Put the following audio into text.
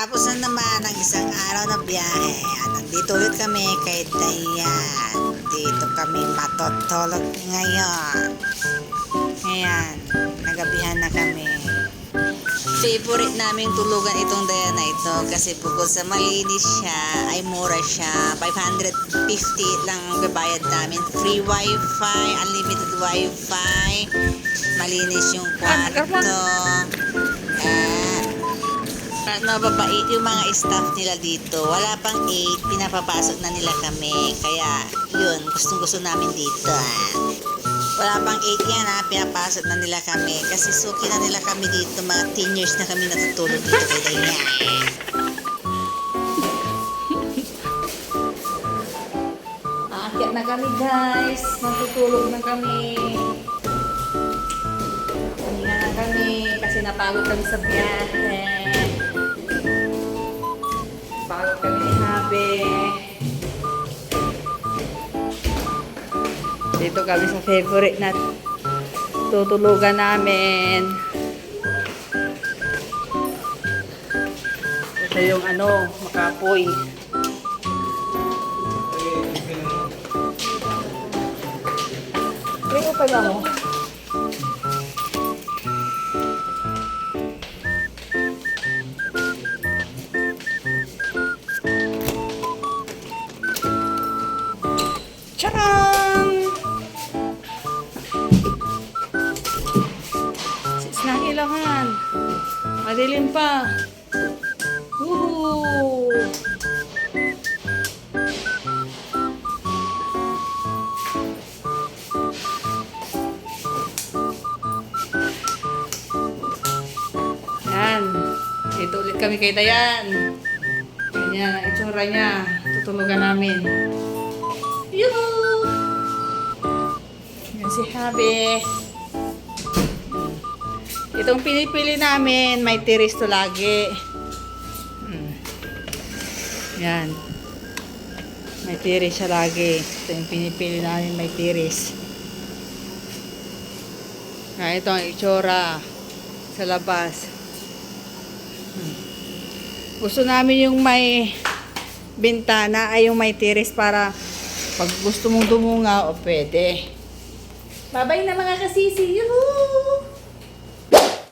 Tapos na naman ang isang araw na biyahe. At nandito ulit kami kay Dayan. Dito kami matotolog ngayon. Ayan, nagabihan na kami. Favorite naming tulugan itong Dayan na ito kasi bukod sa malinis siya, ay mura siya. 550 lang ang babayad namin. Free wifi, unlimited wifi, malinis yung kwarto. Mababait yung mga staff nila dito. Wala pang 8, pinapapasok na nila kami. Kaya, yun, gustong gusto namin dito. ah. Wala pang 8 yan ha, pinapasok na nila kami. Kasi suki na nila kami dito. Mga 10 years na kami natutulog dito kay Dayan. Aakyat na kami guys. Natutulog na kami. Pahinga na kami kasi napagod kami sa biyahe. Ni Habe. Dito kami sa favorite na tutulugan namin. Ito yung ano, makapoy. Mo pa ba mo? Sis na ilangan. Madilim pa. Woohoo! Yan. Dito ulit kami kay Dayan. Ganyan ang itsura niya. Tutulugan namin. Yuhu! Yan si Habi. Itong pinipili namin, may tiris to lagi. Hmm. Yan. May tiris siya lagi. Ito yung pinipili namin, may tiris. Ah, ito ang itsura sa labas. Hmm. Gusto namin yung may bintana ay yung may tiris para pag gusto mong dumunga o pwede. Babay na mga kasisi. Yuhuu!